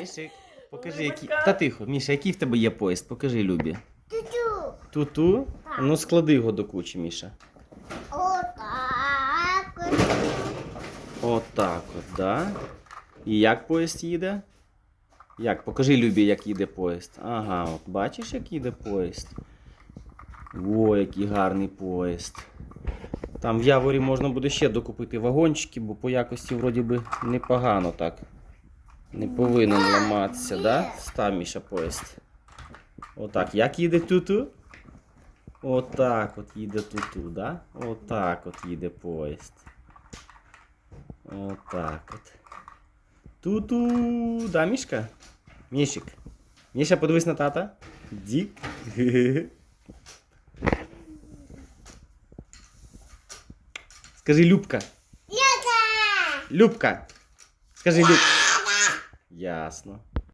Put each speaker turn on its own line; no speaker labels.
Мішик, покажи, який. Та тихо, Міша, який в тебе є поїзд? Покажи Любі.
Тю-тю.
Ту-ту?
Так.
Ну склади його до кучі, Міша.
Отак. от.
Отак от, да? І як поїзд їде? Як? Покажи Любі, як їде поїзд. Ага, от бачиш, як їде поїзд. О, який гарний поїзд. Там в Яворі можна буде ще докупити вагончики, бо по якості вроді би непогано так. Не повинен ламатися, да? Став Міша поїзд. Отак. Як їде туту? Отак от їде туту, да? Отак от їде поїзд. Отак от. Ту-ту. Да, Мішка? Мішик. Міша, подивись на тата. Дік. Скажи Любка.
Яка.
Любка. Скажи Любка. Ясно.